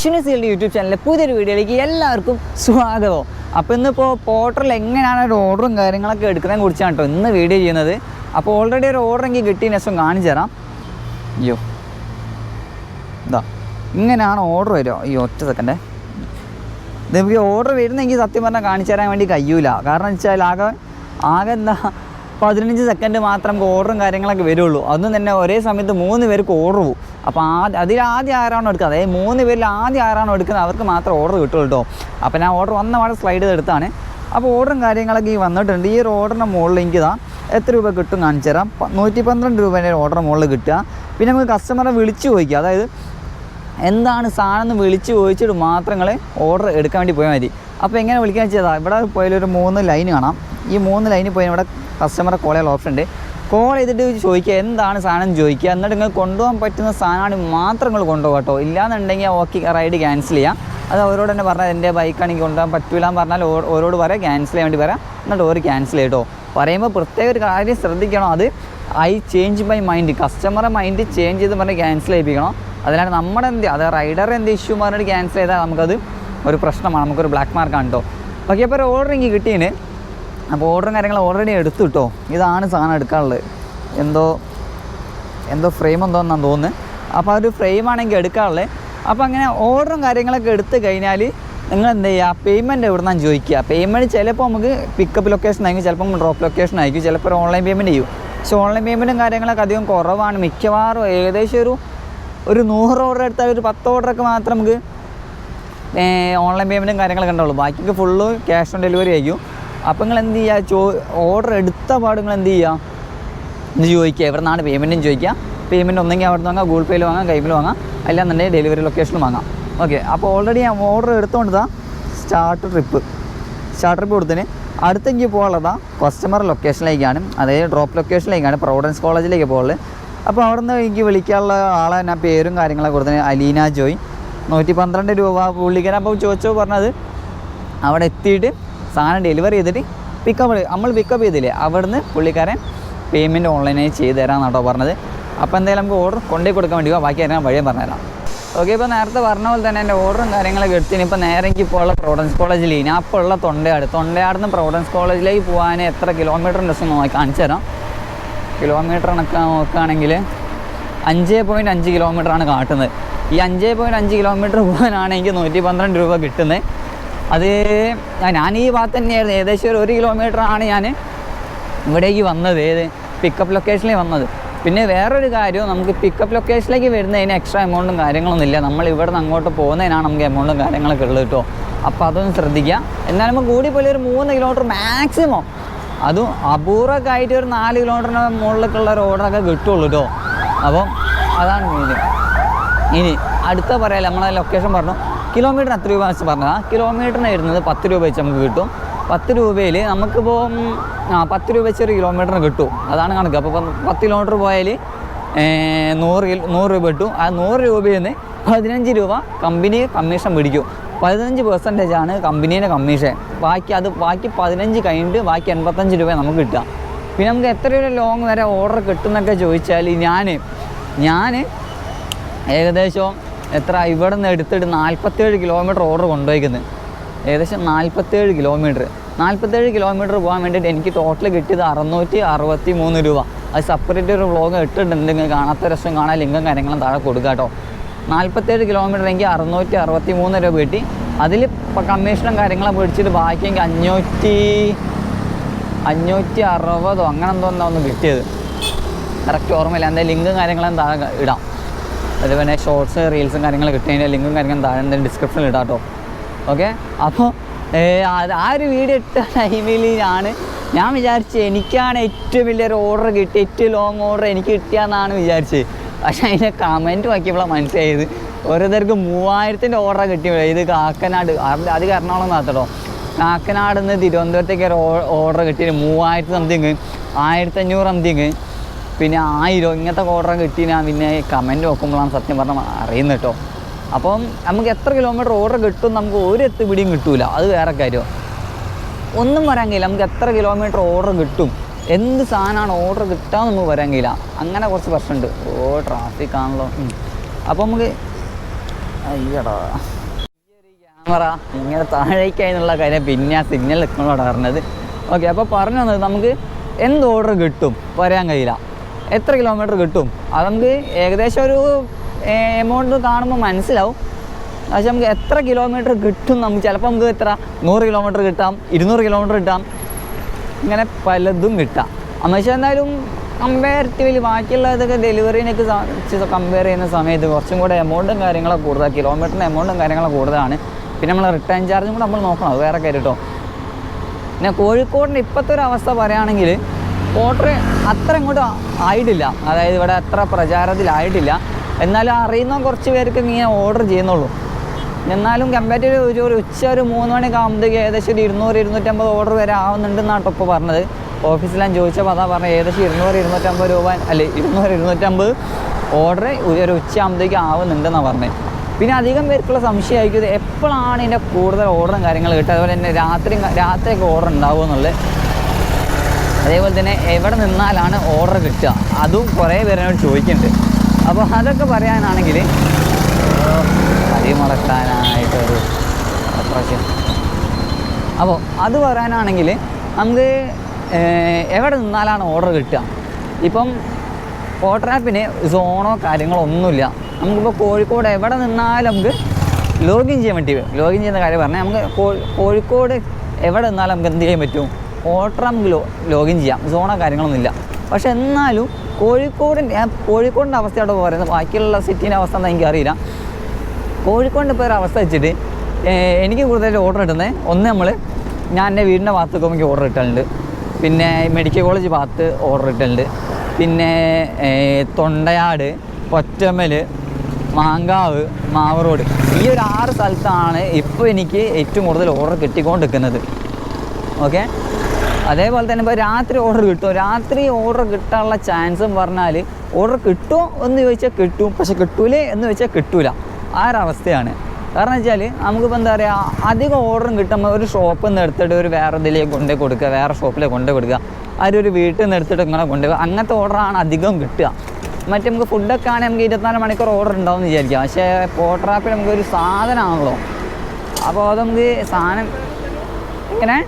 ഷിനസികളുടെ YouTube ചാനലിലെ പുതിയൊരു വീഡിയോയിലേക്ക് എല്ലാവർക്കും സ്വാഗതം. അപ്പോൾ ഇന്നിപ്പോൾ പോർട്ടറിൽ എങ്ങനെയാണ് ഒരു ഓർഡറും കാര്യങ്ങളൊക്കെ എടുക്കുന്നതിനെ കുറിച്ചാണ് കേട്ടോ ഇന്ന് വീഡിയോ ചെയ്യുന്നത്. അപ്പോൾ ഓൾറെഡി ഒരു ഓർഡർ എനിക്ക് കിട്ടിയ ശേഷം കാണിച്ചു തരാം. അയ്യോ. ഇതാ ഇങ്ങനെയാണ് ഓർഡർ വരിക. ഈ ഒറ്റ സെക്കൻഡ് ഇതെനിക്ക് ഓർഡർ വരുന്നെങ്കിൽ സത്യം പറഞ്ഞാൽ കാണിച്ചു തരാൻ വേണ്ടി കഴിയൂല. കാരണം വെച്ചാൽ ആകെ ആകെ എന്താ പതിനഞ്ച് സെക്കൻഡ് മാത്രം ഓർഡറും കാര്യങ്ങളൊക്കെ വരുള്ളൂ. അതൊന്നും തന്നെ ഒരേ സമയത്ത് മൂന്ന് പേർക്ക് ഓർഡർ പോകും അപ്പോൾ ആ അതിൽ ആദ്യം ആരാണോ എടുക്കുക അതായത് മൂന്ന് പേരിൽ ആദ്യം ആരാണോ എടുക്കുന്നത്? അവർക്ക് മാത്രം ഓർഡർ കിട്ടുള്ളൂ കേട്ടോ. അപ്പോൾ ഞാൻ ഓർഡർ വന്ന പാടെ സ്ലൈഡ് ചെയ്തെടുത്താണ് അപ്പോൾ ഓർഡറും കാര്യങ്ങളൊക്കെ ഈ വന്നിട്ടുണ്ട്. ഈ ഒരു ഓർഡറിന്റെ മുകളിൽ എനിക്ക് ഇതാ. എത്ര രൂപ കിട്ടും കാണിച്ചു തരാം. നൂറ്റി പന്ത്രണ്ട് രൂപേന്റെ ഓർഡർ മുകളിൽ കിട്ടുക. പിന്നെ നമുക്ക് കസ്റ്റമറെ വിളിച്ച് ചോദിക്കുക. അതായത് എന്താണ് സാധനം എന്ന് വിളിച്ച് ചോദിച്ചിട്ട് മാത്രങ്ങൾ ഓർഡർ എടുക്കാൻ വേണ്ടി പോയാൽ മതി. അപ്പോൾ എങ്ങനെ വിളിക്കാൻ വെച്ചാൽ ഇവിടെ പോയാലൊരു മൂന്ന് ലൈൻ കാണാം. ഈ മൂന്ന് ലൈനിൽ പോയി ഇവിടെ കസ്റ്റമറെ കോൾ ഓപ്ഷൻ ഉണ്ട്. കോൾ ചെയ്തിട്ട് ചോദിക്കുക എന്താണ് സാധനം ചോദിക്കുക. എന്നിട്ട് നിങ്ങൾ കൊണ്ടുപോകാൻ പറ്റുന്ന സാധനമാണ് മാത്രം നിങ്ങൾ കൊണ്ടുപോകാം കേട്ടോ. ഇല്ലാന്നുണ്ടെങ്കിൽ ഓക്കെ റൈഡ് ക്യാൻസൽ ചെയ്യാം. അത് അവരോട് തന്നെ പറഞ്ഞാൽ എന്റെ ബൈക്ക് ആണെങ്കിൽ കൊണ്ടുപോകാൻ പറ്റില്ല എന്ന് പറഞ്ഞാൽ ഓരോട് പറയാം ക്യാൻസൽ ചെയ്യാൻ വേണ്ടി പറയാം. എന്നിട്ട് ഓർ ക്യാൻസൽ ചെയ്യട്ടോ പറയുമ്പോൾ പ്രത്യേക ഒരു കാര്യം ശ്രദ്ധിക്കണം. അത് ഐ ചേഞ്ച് മൈ മൈൻഡ് കസ്റ്റമറെ മൈൻഡ് ചേഞ്ച് ചെയ്ത് പറഞ്ഞ് ക്യാൻസൽ ചെയ്യിപ്പിക്കണം. അതിലാണ് നമ്മുടെ എന്ത് അത് റൈഡർ എന്ത് ഇഷ്യൂ പറഞ്ഞിട്ട് ക്യാൻസൽ ചെയ്താൽ നമുക്കത് ഒരു പ്രശ്നമാണ്. നമുക്കൊരു ബ്ലാക്ക് മാർക്കാണ് കേട്ടോ. ഓക്കെ അപ്പോൾ ഒരു ഓർഡർ എനിക്ക് കിട്ടീന് അപ്പോൾ ഓർഡറും കാര്യങ്ങളും ഓൾറെഡി എടുത്തു കിട്ടോ ഇതാണ് സാധനം എടുക്കാനുള്ളത്. എന്തോ എന്തോ ഫ്രെയിം എന്തോ എന്നാണ് തോന്നുന്നത് അപ്പോൾ ആ ഒരു ഫ്രെയിമാണെങ്കിൽ എടുക്കാനുള്ളത് അപ്പോൾ അങ്ങനെ ഓർഡറും കാര്യങ്ങളൊക്കെ എടുത്തു കഴിഞ്ഞാൽ നിങ്ങൾ എന്ത് ചെയ്യുക പേയ്മെന്റ് നിന്നാണ് ചോദിക്കുക? പേയ്മെന്റ് ചിലപ്പോൾ നമുക്ക് പിക്കപ്പ് ലൊക്കേഷൻ ആയിരിക്കും ചിലപ്പം ഡ്രോപ്പ് ലൊക്കേഷൻ ആയിരിക്കും ചിലപ്പോൾ ഓൺലൈൻ പേയ്മെന്റ് ചെയ്യും. പക്ഷേ ഓൺലൈൻ പേയ്മെന്റും കാര്യങ്ങളൊക്കെ അധികം കുറവാണ്. മിക്കവാറും ഏകദേശം ഒരു ഒരു നൂറ് ഓർഡർ എടുത്താൽ ഒരു പത്ത് ഓർഡറൊക്കെ മാത്രം നമുക്ക് ഓൺലൈൻ പേയ്മെന്റും കാര്യങ്ങളൊക്കെ ഉണ്ടാവുള്ളൂ. ബാക്കിയൊക്കെ ഫുള്ള് ക്യാഷ് ഓൺ ഡെലിവറി ആയിരിക്കും. അപ്പോൾ നിങ്ങൾ എന്ത് ചെയ്യുക ചോ ഓർഡർ എടുത്ത പാട് നിങ്ങൾ എന്ത് ചെയ്യുക ഇത് ചോദിക്കുക. എവിടെ നിന്നാണ് പേയ്മെന്റും ചോദിക്കുക. പേയ്മെന്റ് ഒന്നെങ്കിൽ അവിടെ നിന്ന് വാങ്ങാം ഗൂഗിൾ പേയിൽ വാങ്ങാം കൈമിൽ വാങ്ങാം. അല്ലാന്നുണ്ടെങ്കിൽ ഡെലിവറി ലൊക്കേഷനും വാങ്ങാം. ഓക്കെ അപ്പോൾ ഓൾറെഡി ഞാൻ ഓർഡർ എടുത്തുകൊണ്ടതാ സ്റ്റാർട്ട് ട്രിപ്പ് സ്റ്റാർട്ട് ട്രിപ്പ് കൊടുത്തിന് അടുത്തെങ്കിൽ പോകാനുള്ളതാ കസ്റ്റമർ ലൊക്കേഷനിലേക്കാണ് അതായത് ഡ്രോപ്പ് ലൊക്കേഷനിലേക്കാണ് പ്രൊവിഡൻസ് കോളേജിലേക്ക് പോകുള്ളത് അപ്പോൾ അവിടെ നിന്ന് എനിക്ക് വിളിക്കാനുള്ള ആളെ ഞാൻ പേരും കാര്യങ്ങളൊക്കെ കൊടുത്തിന് അലീന ജോയ്. നൂറ്റി പന്ത്രണ്ട് രൂപ പുള്ളിക്കാരൻ അപ്പോൾ ചോദിച്ചോ പറഞ്ഞത് അവിടെ എത്തിയിട്ട് സാധനം ഡെലിവറി ചെയ്തിട്ട് പിക്കപ്പ് നമ്മൾ പിക്കപ്പ് ചെയ്തില്ലേ? അവിടുന്ന് പുള്ളിക്കാരൻ പേയ്മെന്റ് ഓൺലൈനായി ചെയ്ത് തരാമെന്നാണ് കേട്ടോ പറഞ്ഞത്. അപ്പോൾ എന്തായാലും നമുക്ക് ഓർഡർ കൊണ്ടേ കൊടുക്കാൻ വേണ്ടി പോവാം. ബാക്കി ഞാൻ വഴിയും പറഞ്ഞുതരാം ഓക്കെ ഇപ്പോൾ നേരത്തെ പറഞ്ഞ പോലെ തന്നെ എന്റെ ഓർഡറും കാര്യങ്ങളൊക്കെ എടുത്തിന്. ഇപ്പോൾ നേരെ എനിക്ക് ഇപ്പോൾ ഉള്ള പ്രൊവിഡൻസ് കോളേജിൽ ഇനി അപ്പോൾ ഉള്ള തൊണ്ടയാട്. തൊണ്ടയാട് നിന്ന് പ്രോഡൻസ് കോളേജിലേക്ക് പോകാൻ എത്ര കിലോമീറ്റർ ഉണ്ടെന്ന് നോക്കി കാണിച്ചു തരാം. കിലോമീറ്റർ കണക്കാൻ നോക്കുകയാണെങ്കിൽ അഞ്ച് പോയിന്റ് അഞ്ച് കിലോമീറ്ററാണ് കാട്ടുന്നത്. ഈ അഞ്ച് പോയിന്റ് അഞ്ച് കിലോമീറ്റർ പോകാനാണ് എനിക്ക് നൂറ്റി പന്ത്രണ്ട് രൂപ കിട്ടുന്നത്. അത് ഞാൻ- ഈ ഭാഗത്ത് തന്നെയായിരുന്നു. ഏകദേശം ഒരു കിലോമീറ്റർ ആണ് ഞാൻ ഇവിടേക്ക് വന്നത്. ഏത് പിക്കപ്പ് ലൊക്കേഷനിൽ വന്നത്. പിന്നെ വേറൊരു കാര്യം നമുക്ക് പിക്കപ്പ് ലൊക്കേഷനിലേക്ക് വരുന്നതിന് എക്സ്ട്രാ എമൗണ്ടും കാര്യങ്ങളൊന്നും ഇല്ല. നമ്മൾ ഇവിടെ നിന്ന് അങ്ങോട്ട് പോകുന്നതിനാണ് നമുക്ക് എമൗണ്ടും കാര്യങ്ങളൊക്കെ ഉള്ളത് കേട്ടോ. അപ്പോൾ അതൊന്ന് ശ്രദ്ധിക്കുക. എന്നാലും നമുക്ക് കൂടി പോലെ ഒരു മൂന്ന് കിലോമീറ്റർ മാക്സിമം അതും അപൂർവമൊക്കെ ആയിട്ട് ഒരു നാല് കിലോമീറ്ററിന് മുകളിലൊക്കെ ഉള്ള ഒരു ഓർഡറൊക്കെ കിട്ടുള്ളൂ കേട്ടോ. അപ്പം അതാണ് മെയിൻ ഇനി അടുത്ത പറയാം. നമ്മളെ ലൊക്കേഷൻ പറഞ്ഞു. കിലോമീറ്ററിന് എത്ര രൂപ വെച്ച് പറഞ്ഞാൽ കിലോമീറ്ററിന് വരുന്നത് പത്ത് രൂപ വെച്ച് നമുക്ക് കിട്ടും. പത്ത് രൂപയിൽ നമുക്കിപ്പോൾ പത്ത് രൂപ വെച്ച് ഒരു കിലോമീറ്ററിന് കിട്ടും. അതാണ് കണക്ക്. അപ്പോൾ പത്ത് കിലോമീറ്റർ പോയാൽ നൂറ് നൂറ് രൂപ കിട്ടും. ആ നൂറ് രൂപയിൽ നിന്ന് പതിനഞ്ച് രൂപ കമ്പനി കമ്മീഷൻ പിടിക്കും. പതിനഞ്ച് പെർസെന്റേജ് ആണ് കമ്പനീന്റെ കമ്മീഷൻ. ബാക്കി അത് ബാക്കി പതിനഞ്ച് കഴിഞ്ഞിട്ട് ബാക്കി എൺപത്തഞ്ച് രൂപ നമുക്ക് കിട്ടുക. പിന്നെ നമുക്ക് എത്ര രൂപ ലോങ് വരെ ഓർഡർ കിട്ടുന്നൊക്കെ ചോദിച്ചാൽ ഞാൻ ഞാൻ ഏകദേശം എത്ര? ഇവിടെ നിന്ന് എടുത്തിട്ട് നാൽപ്പത്തേഴ് കിലോമീറ്റർ ഓർഡർ കൊണ്ടുപോയിക്കുന്നത് ഏകദേശം നാൽപ്പത്തേഴ് കിലോമീറ്റർ നാൽപ്പത്തേഴ് കിലോമീറ്റർ പോകാൻ വേണ്ടിയിട്ട് എനിക്ക് ടോട്ടൽ കിട്ടിയത് അറുന്നൂറ്റി അറുപത്തി മൂന്ന് രൂപ. അത് സെപ്പറേറ്റ് ഒരു വ്ളോഗ് ഇട്ടിട്ടുണ്ടെങ്കിൽ കാണാത്ത രസം കാണാൻ ലിങ്കും കാര്യങ്ങളും താഴെ കൊടുക്കുക കേട്ടോ. നാൽപ്പത്തേഴ് കിലോമീറ്റർ എനിക്ക് അറുന്നൂറ്റി അറുപത്തി മൂന്ന് രൂപ കിട്ടി. അതിൽ കമ്മീഷനും കാര്യങ്ങളും പിടിച്ചിട്ട് ബാക്കി എനിക്ക് അഞ്ഞൂറ്റി അഞ്ഞൂറ്റി അറുപതോ അങ്ങനെ എന്തോ ഒന്ന് കിട്ടിയത്. കറക്റ്റ് ഓർമ്മയില്ല. എന്തായാലും ലിങ്കും കാര്യങ്ങളും താഴെ ഇടാം. അതുപോലെ ഷോർട്സ് റീൽസും കാര്യങ്ങളും കിട്ടിയതിന്റെ ലിങ്കും കാര്യങ്ങളും താഴെ എന്തെങ്കിലും ഡിസ്ക്രിപ്ഷനിൽ ഇടാം കേട്ടോ ഓക്കെ അപ്പോൾ ആ ഒരു വീഡിയോ ഇട്ട ടൈമിൽ ഞാൻ ഞാൻ വിചാരിച്ചു എനിക്കാണ് ഏറ്റവും വലിയൊരു ഓർഡർ കിട്ടി ഏറ്റവും ലോങ് ഓർഡർ എനിക്ക് കിട്ടിയെന്നാണ് വിചാരിച്ചത്. പക്ഷേ അതിന്റെ കമന്റ് നോക്കിയപ്പോഴാണ് മനസ്സിലായത്. ഓരോരുത്തർക്ക് മൂവായിരത്തിന്റെ ഓർഡർ കിട്ടിയ ഇത് കാക്കനാട് അത് എറണാകുളം നാത്തട്ടോ കാക്കനാട് നിന്ന് തിരുവനന്തപുരത്തേക്ക് ഒരു ഓർഡർ കിട്ടിയത് മൂവായിരത്തി സംതിങ് ആയിരത്തഞ്ഞൂറ് സംതിങ് പിന്നെ ആയിരം ഇങ്ങനത്തെ ഓർഡർ കിട്ടി ഞാൻ പിന്നെ കമന്റ് നോക്കുമ്പോഴാണ് സത്യം പറഞ്ഞാൽ അറിയുന്നത് കേട്ടോ അപ്പം നമുക്ക് എത്ര കിലോമീറ്റർ ഓർഡർ കിട്ടും നമുക്ക് ഒരു എത്തുപിടിയും കിട്ടൂല. അത് വേറെ കാര്യം. ഒന്നും വരാൻ കഴിയില്ല. നമുക്ക് എത്ര കിലോമീറ്റർ ഓർഡർ കിട്ടും എന്ത് സാധനമാണ് ഓർഡർ കിട്ടാമെന്ന് നമുക്ക് വരാൻ കഴിയില്ല. അങ്ങനെ കുറച്ച് പ്രശ്നമുണ്ട്. ഓ ട്രാഫിക് ആണല്ലോ. അപ്പോൾ നമുക്ക് അയ്യടാ. ക്യാമറ ഇങ്ങനെ താഴേക്കായി കാര്യം പിന്നെ ആ സിഗ്നൽ നിൽക്കണോടാ പറഞ്ഞത്. ഓക്കെ അപ്പോൾ പറഞ്ഞു വന്നത് നമുക്ക് എന്ത് ഓർഡർ കിട്ടും വരാൻ കഴിയില്ല. എത്ര കിലോമീറ്റർ കിട്ടും? അത് നമുക്ക് ഏകദേശം ഒരു എമൗണ്ട് കാണുമ്പോൾ മനസ്സിലാവും. പക്ഷെ നമുക്ക് എത്ര കിലോമീറ്റർ കിട്ടും നമുക്ക്? ചിലപ്പോൾ നമുക്ക് എത്ര? നൂറ് കിലോമീറ്റർ കിട്ടാം ഇരുന്നൂറ് കിലോമീറ്റർ കിട്ടാം. ഇങ്ങനെ പലതും കിട്ടാം. പക്ഷേ എന്തായാലും കമ്പാരിറ്റീവ്ലി ബാക്കിയുള്ള ഇതൊക്കെ ഡെലിവറിനൊക്കെ കമ്പയർ ചെയ്യുന്ന സമയത്ത് കുറച്ചും കൂടെ എമൗണ്ടും കാര്യങ്ങളൊക്കെ കൂടുതലാണ് കിലോമീറ്ററിന് എമൗണ്ടും കാര്യങ്ങളൊക്കെ കൂടുതലാണ്. പിന്നെ നമ്മൾ റിട്ടേൺ ചാർജും കൂടെ നമ്മൾ നോക്കണം. അത് വേറെ കയറിട്ടോ പിന്നെ കോഴിക്കോടിന്റെ ഇപ്പോഴത്തെ ഒരു അവസ്ഥ പറയുകയാണെങ്കിൽ ഓർഡർ അത്ര ഇങ്ങോട്ട് ആയിട്ടില്ല. അതായത് ഇവിടെ അത്ര പ്രചാരത്തിലായിട്ടില്ല. എന്നാലും അറിയുന്ന കുറച്ച് പേർക്ക് ഇങ്ങനെ ഓർഡർ ചെയ്യുന്നുള്ളൂ. എന്നാലും കമ്പാരിറ്റീവ് ഒരു ഒരു ഉച്ച ഒരു മൂന്ന് മണിയൊക്കെ ആകുമ്പോഴത്തേക്ക് ഏകദേശം ഒരു ഇരുന്നൂറ് ഇരുന്നൂറ്റമ്പത് ഓർഡർ വരെ ആവുന്നുണ്ടെന്നാണ് ഇപ്പോൾ പറഞ്ഞത്. ഓഫീസിൽ ഞാൻ ചോദിച്ചപ്പോൾ അതാ പറഞ്ഞത് ഏകദേശം ഇരുന്നൂറ് ഇരുന്നൂറ്റമ്പത് രൂപ അല്ലെ ഇരുന്നൂറ് ഇരുന്നൂറ്റമ്പത് ഓർഡർ ഒരു ഉച്ച ആകുമ്പോഴത്തേക്ക് ആവുന്നുണ്ടെന്നാണ് പറഞ്ഞത് പിന്നെ അധികം പേർക്കുള്ള സംശയമായിരിക്കും എപ്പോഴാണ് ഇതിന്റെ കൂടുതൽ ഓർഡറും കാര്യങ്ങൾ കിട്ടുക? അതുപോലെ തന്നെ രാത്രി രാത്രിയൊക്കെ ഓർഡർ ഉണ്ടാവുക എന്നുള്ളത്. അതേപോലെ തന്നെ എവിടെ നിന്നാലാണ് ഓർഡർ കിട്ടുക? അതും കുറേ പേരോട് ചോദിക്കുന്നുണ്ട്. അപ്പോൾ അതൊക്കെ പറയാനാണെങ്കിൽ അരി മുടക്കാനായിട്ടൊരു ഓപ്പറേഷൻ അപ്പോൾ അത് പറയാനാണെങ്കിൽ നമുക്ക് എവിടെ നിന്നാലാണ് ഓർഡർ കിട്ടുക? ഇപ്പം ഓർഡർ ആപ്പിന് സോണോ കാര്യങ്ങളോ ഒന്നുമില്ല. നമുക്കിപ്പോൾ കോഴിക്കോട് എവിടെ നിന്നാലും നമുക്ക് ലോഗിൻ ചെയ്യാൻ പറ്റി ലോഗിൻ ചെയ്യുന്ന കാര്യം പറഞ്ഞാൽ നമുക്ക് കോഴിക്കോട് എവിടെ നിന്നാലും നമുക്ക് എന്ത് ചെയ്യാൻ പറ്റും? ഓർഡർ നമുക്ക് ലോ ലോഗിൻ ചെയ്യാം. സോണോ കാര്യങ്ങളൊന്നുമില്ല പക്ഷേ എന്നാലും കോഴിക്കോടിന്റെ കോഴിക്കോടിന്റെ അവസ്ഥയോടെ പറയുന്നത് ബാക്കിയുള്ള സിറ്റീന്റെ അവസ്ഥ എന്താ എനിക്കറിയില്ല കോഴിക്കോടിന്റെ ഇപ്പോൾ ഒരു അവസ്ഥ വെച്ചിട്ട് എനിക്ക് കൂടുതലായിട്ട് ഓർഡർ കിട്ടുന്നത് ഒന്ന് നമ്മൾ ഞാൻ എന്റെ വീടിന്റെ ഭാഗത്തൊക്കെ എനിക്ക് ഓർഡർ ഇട്ടുണ്ട് പിന്നെ മെഡിക്കൽ കോളേജ് ഭാഗത്ത് ഓർഡർ ഇട്ടുണ്ട് പിന്നെ തൊണ്ടയാട് പൊറ്റമ്മൽ മാങ്കാവ് മാവ് റോഡ് ഈ ഒരു ആറ് സ്ഥലത്താണ് ഇപ്പോൾ എനിക്ക് ഏറ്റവും കൂടുതൽ ഓർഡർ കിട്ടിക്കൊണ്ടിരിക്കുന്നത്. ഓക്കെ അതേപോലെ തന്നെ ഇപ്പോൾ രാത്രി ഓർഡർ കിട്ടും. രാത്രി ഓർഡർ കിട്ടാനുള്ള ചാൻസ് പറഞ്ഞാൽ ഓർഡർ കിട്ടുമോ എന്ന് ചോദിച്ചാൽ കിട്ടും. പക്ഷെ കിട്ടൂലേ എന്ന് ചോദിച്ചാൽ കിട്ടൂല. ആ ഒരവസ്ഥയാണ് കാരണം വെച്ചാൽ നമുക്കിപ്പോൾ എന്താ പറയുക അധികം ഓർഡറും കിട്ടുമ്പോൾ ഒരു ഷോപ്പിൽ നിന്ന് എടുത്തിട്ട് ഒരു വേറെ ഇതിലേക്ക് കൊണ്ടു കൊടുക്കുക വേറെ ഷോപ്പിലേക്ക് കൊണ്ടു കൊടുക്കുക. ആരും ഒരു വീട്ടിൽ നിന്ന് എടുത്തിട്ട് ഇങ്ങനെ കൊണ്ടുപോകുക അങ്ങനത്തെ ഓർഡറാണ് അധികം കിട്ടുക. മറ്റേ നമുക്ക് ഫുഡൊക്കെ ആണെങ്കിൽ നമുക്ക് ഇരുപത്തിനാല് മണിക്കൂർ ഓർഡർ ഉണ്ടാവും എന്ന് വിചാരിക്കാം. പക്ഷേ പോട്ടറാപ്പിൽ നമുക്കൊരു സാധനമാണല്ലോ അപ്പോൾ അത് നമുക്ക് സാധനം എങ്ങനെ?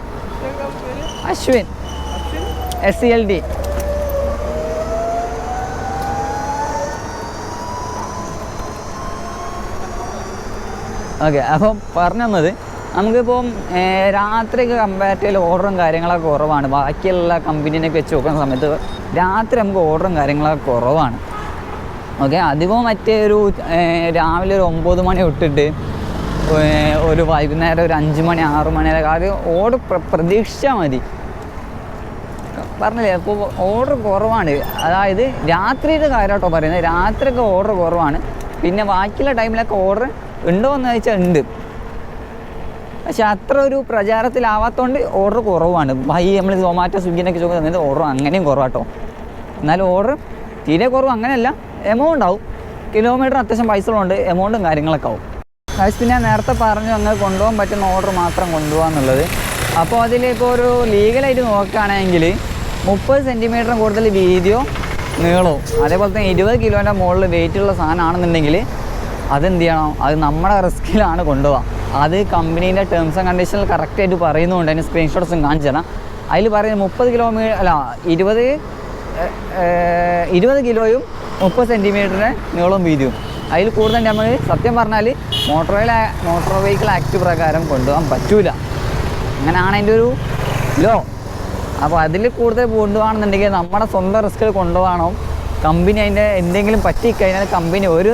Ashwin. S C L D okay അപ്പം പറഞ്ഞു തന്നത് നമുക്കിപ്പം രാത്രി കമ്പാരിറ്റീവ് ഓർഡറും കാര്യങ്ങളൊക്കെ കുറവാണ്. ബാക്കിയുള്ള കമ്പനീനൊക്കെ വെച്ച് നോക്കുന്ന സമയത്ത് രാത്രി നമുക്ക് ഓർഡറും കാര്യങ്ങളൊക്കെ കുറവാണ്. ഓക്കെ അധികവും മറ്റേ ഒരു രാവിലെ ഒരു ഒമ്പത് മണി തൊട്ടിട്ട് ഒരു വൈകുന്നേരം ഒരു അഞ്ച് മണി ആറ് മണി വരെ അത് ഓർഡർ പ്രതീക്ഷിച്ചാൽ മതി. പറഞ്ഞില്ലേ അപ്പോൾ ഓർഡർ കുറവാണ്. അതായത് രാത്രിയുടെ കാര്യമാട്ടോ പറയുന്നത്. രാത്രിയൊക്കെ ഓർഡർ കുറവാണ്. പിന്നെ ബാക്കിയുള്ള ടൈമിലൊക്കെ ഓർഡർ ഉണ്ടോ എന്ന് ചോദിച്ചാൽ ഉണ്ട്. പക്ഷെ അത്ര ഒരു പ്രചാരത്തിലാവാത്തതുകൊണ്ട് ഓർഡർ കുറവാണ്. ബൈ നമ്മൾ സൊമാറ്റോ സ്വിഗ്ഗിനൊക്കെ ചോദിക്കുന്നത് സമയത്ത് ഓർഡർ അങ്ങനെയും കുറവാട്ടോ. എന്നാലും ഓർഡർ തീരെ കുറവ് അങ്ങനെയല്ല. എമൗണ്ട് ആവും. കിലോമീറ്റർ അത്യാവശ്യം പൈസ ഉള്ളതുകൊണ്ട് എമൗണ്ടും കാര്യങ്ങളൊക്കെ ആവും. പിന്നെ നേരത്തെ പറഞ്ഞു അങ്ങ് കൊണ്ടുപോകാൻ പറ്റുന്ന ഓർഡർ മാത്രം കൊണ്ടുപോകാന്നുള്ളത്. അപ്പോൾ അതിലിപ്പോൾ ഒരു ലീഗലായിട്ട് നോക്കുകയാണെങ്കിൽ മുപ്പത് സെന്റിമീറ്ററും കൂടുതൽ വീതിയോ നീളവും അതേപോലെ തന്നെ ഇരുപത് കിലോന്റെ മുകളിൽ വെയിറ്റ് ഉള്ള സാധനമാണെന്നുണ്ടെങ്കിൽ അതെന്ത് ചെയ്യണം? അത് നമ്മുടെ റിസ്കിലാണ് കൊണ്ടുപോകുക അത് കമ്പനീന്റെ ടേംസ് ആൻഡ് കണ്ടീഷനിൽ കറക്റ്റായിട്ട് പറയുന്നുണ്ട് അതിന് സ്ക്രീൻഷോട്ട്സും കാണിച്ചു തരാം. അതിൽ പറയുന്നത് മുപ്പത് കിലോമീറ്റർ അല്ല ഇരുപത് ഇരുപത് കിലോയും മുപ്പത് സെന്റിമീറ്ററിന് നീളവും വീതിയും. അതിൽ കൂടുതൽ നമ്മൾ സത്യം പറഞ്ഞാൽ മോട്ടോർ മോട്ടോർ വെഹിക്കിൾ ആക്ട് പ്രകാരം കൊണ്ടുപോകാൻ പറ്റൂല. അങ്ങനെയാണ് അതിന്റെ ഒരു ലോ. അപ്പോൾ അതിൽ കൂടുതൽ കൊണ്ടുപോകണമെന്നുണ്ടെങ്കിൽ നമ്മുടെ സ്വന്തം റിസ്കിൽ കൊണ്ടുപോകണം? കമ്പനി അതിന്റെ എന്തെങ്കിലും പറ്റിക്കഴിഞ്ഞാൽ കമ്പനി ഒരു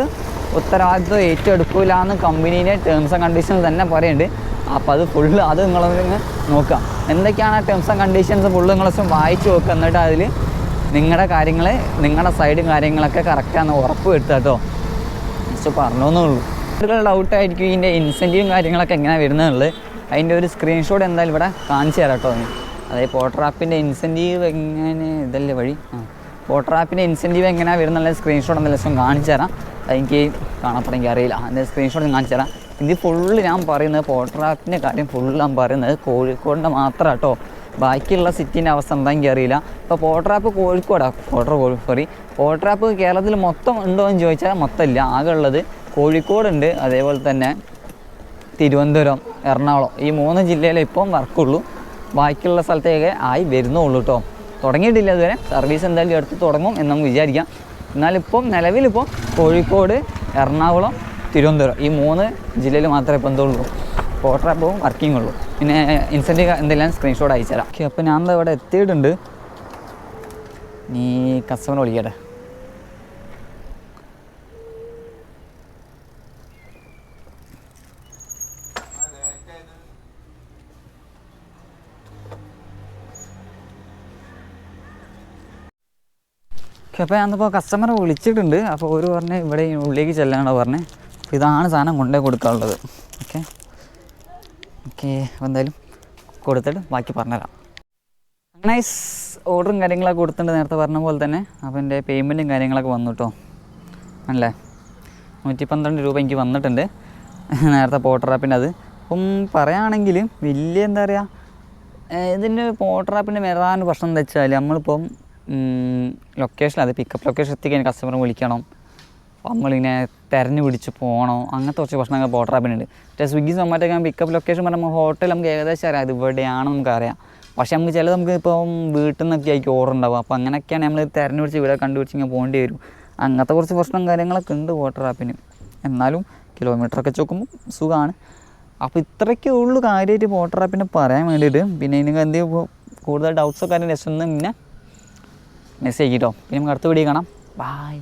ഉത്തരവാദിത്വം ഏറ്റെടുക്കില്ല എന്ന് കമ്പനീന്റെ ടേംസ് ആൻഡ് കണ്ടീഷൻസ് തന്നെ പറയുന്നുണ്ട്. അപ്പോൾ അത് ഫുള്ള് അത് നിങ്ങളൊന്ന് നോക്കാം എന്തൊക്കെയാണ് ടേംസ് ആൻഡ് കണ്ടീഷൻസ് ഫുള്ള് നിങ്ങളൊന്ന് വായിച്ചു നോക്കുക. എന്നിട്ട് അതിൽ നിങ്ങളുടെ കാര്യങ്ങൾ നിങ്ങളുടെ സൈഡും കാര്യങ്ങളൊക്കെ കറക്റ്റാണെന്ന് ഉറപ്പ് വരുത്തുക കേട്ടോ. ജസ്റ്റ് പറഞ്ഞോന്നേ ഉള്ളൂ കൂടുതൽ ഡൗട്ടായിരിക്കും ഇതിന്റെ ഇൻസെന്റീവും കാര്യങ്ങളൊക്കെ എങ്ങനെയാണ് വരുന്നതെന്നുള്ളത് അതിന്റെ ഒരു സ്ക്രീൻഷോട്ട് എന്തായാലും ഇവിടെ കാണിച്ചു തരാം കേട്ടോ അതായത് പോട്ടർ ആപ്പിന്റെ ഇൻസെന്റീവ് എങ്ങനെ ഇതല്ലേ വഴി? ആ. പോട്ടർ ആപ്പിന്റെ ഇൻസെന്റീവ് എങ്ങനെയാണ് വരുന്നുള്ള സ്ക്രീൻഷോട്ട് എന്തെങ്കിലും ലക്ഷം കാണിച്ചു തരാം. അതെനിക്ക് കാണപ്പെടെങ്കിൽ അറിയില്ല. അതിന്റെ സ്ക്രീൻഷോട്ട് കാണിച്ചു തരാം. ഇത് ഫുള്ള് ഞാൻ പറയുന്നത് പോട്ടർ ആപ്പിന്റെ കാര്യം ഫുള്ള് ഞാൻ പറയുന്നത് കോഴിക്കോടിന്റെ മാത്രം കേട്ടോ. ബാക്കിയുള്ള സിറ്റീന്റെ അവസ്ഥ എന്താ അറിയില്ല ഇപ്പോൾ പോട്രാപ്പ് കോഴിക്കോടാണ് പോട്ടർ സോറി പോട്രാപ്പ് കേരളത്തിൽ മൊത്തം ഉണ്ടോ എന്ന് ചോദിച്ചാൽ മൊത്തമില്ല. ആകെ ഉള്ളത് കോഴിക്കോടുണ്ട്. അതേപോലെ തന്നെ തിരുവനന്തപുരം എറണാകുളം. ഈ മൂന്ന് ജില്ലയിലെ ഇപ്പം വർക്കുള്ളൂ ബാക്കിയുള്ള സ്ഥലത്തേക്ക് ആയി വരുന്നുള്ളൂ കേട്ടോ തുടങ്ങിയിട്ടില്ല ഇതുവരെ. സർവീസ് എന്തായാലും എടുത്ത് തുടങ്ങും എന്ന് നമുക്ക് വിചാരിക്കാം. എന്നാലിപ്പം നിലവിലിപ്പോൾ കോഴിക്കോട് എറണാകുളം തിരുവനന്തപുരം ഈ മൂന്ന് ജില്ലയിൽ മാത്രമേ ഇപ്പം എന്തുള്ളൂ. പോട്ടർ അപ്പോൾ വർക്കിംഗ് ഉള്ളൂ. പിന്നെ ഇൻസെന്റീവ് എന്തെല്ലാം സ്ക്രീൻഷോട്ട് അയച്ചു തരാം ഓക്കെ അപ്പോൾ ഞാൻ ഇവിടെ എത്തിയിട്ടുണ്ട്. നീ കസ്റ്റമർ വിളിക്കട്ടെ. അപ്പോൾ ഞാനിപ്പോൾ കസ്റ്റമറെ വിളിച്ചിട്ടുണ്ട്. അപ്പോൾ ഒരു പറഞ്ഞ് ഇവിടെ ഉള്ളിലേക്ക് ചെല്ലാനോ പറഞ്ഞ്. അപ്പോൾ ഇതാണ് സാധനം കൊണ്ടേ കൊടുക്കാനുള്ളത്. ഓക്കെ ഓക്കെ എന്തായാലും കൊടുത്തിട്ട് ബാക്കി പറഞ്ഞുതരാം. നൈസ് ഓർഡറും കാര്യങ്ങളൊക്കെ കൊടുത്തിട്ടുണ്ട് നേരത്തെ പറഞ്ഞ പോലെ തന്നെ. അപ്പോൾ എന്റെ പേയ്മെന്റും കാര്യങ്ങളൊക്കെ വന്നു കേട്ടോ അല്ലേ? നൂറ്റി പന്ത്രണ്ട് രൂപ എനിക്ക് വന്നിട്ടുണ്ട്. നേരത്തെ പോട്ടർ ആപ്പിന്റെ അത്. അപ്പം പറയുകയാണെങ്കിൽ വലിയ എന്താ പറയുക ഇതിന്റെ പോട്ടർ ആപ്പിന്റെ വരാൻ പ്രശ്നം എന്താ വെച്ചാൽ നമ്മളിപ്പം ലൊക്കേഷൻ അത് പിക്കപ്പ് ലൊക്കേഷൻ എത്തിക്കാൻ കസ്റ്റമർ വിളിക്കണം. നമ്മളിങ്ങനെ തെരഞ്ഞു പിടിച്ച് പോകണോ അങ്ങനത്തെ കുറച്ച് പ്രശ്നങ്ങൾ പോട്ടർ ആപ്പിനുണ്ട് പക്ഷേ സ്വിഗ്ഗി സൊമാറ്റോ ഒക്കെ പിക്കപ്പ് ലൊക്കേഷൻ പറയുമ്പോൾ ഹോട്ടൽ നമുക്ക് ഏകദേശം അറിയാം. അത് ഇവിടെയാണ് നമുക്കറിയാം. പക്ഷേ നമുക്ക് ചിലത് നമുക്ക് ഇപ്പം വീട്ടിൽ നിന്നൊക്കെ ആയിരിക്കും ഓർഡർ ഉണ്ടാവും അപ്പോൾ അങ്ങനെയൊക്കെയാണ് നമ്മൾ തെരഞ്ഞു പിടിച്ച് ഇവിടെ കണ്ടുപിടിച്ച് ഇങ്ങനെ പോകേണ്ടി വരും. അങ്ങനത്തെ കുറച്ച് പ്രശ്നം കാര്യങ്ങളൊക്കെ ഉണ്ട് വാട്ടർ ആപ്പിന് എന്നാലും കിലോമീറ്ററൊക്കെ ചോക്കുമ്പോൾ സുഖമാണ് അപ്പോൾ ഇത്രയ്ക്കേ ഉള്ളൂ കാര്യമായിട്ട് വാട്ടർ ആപ്പിന് പറയാൻ വേണ്ടിയിട്ട്. പിന്നെ നിങ്ങൾക്ക് എന്തെങ്കിലും കൂടുതൽ ഡൗട്ട്സോ കാര്യം രസം പിന്നെ മെസ്സേജ് കേട്ടോ പിന്നെ നമുക്ക് അടുത്ത വീഡിയോ കാണാം. ബായ്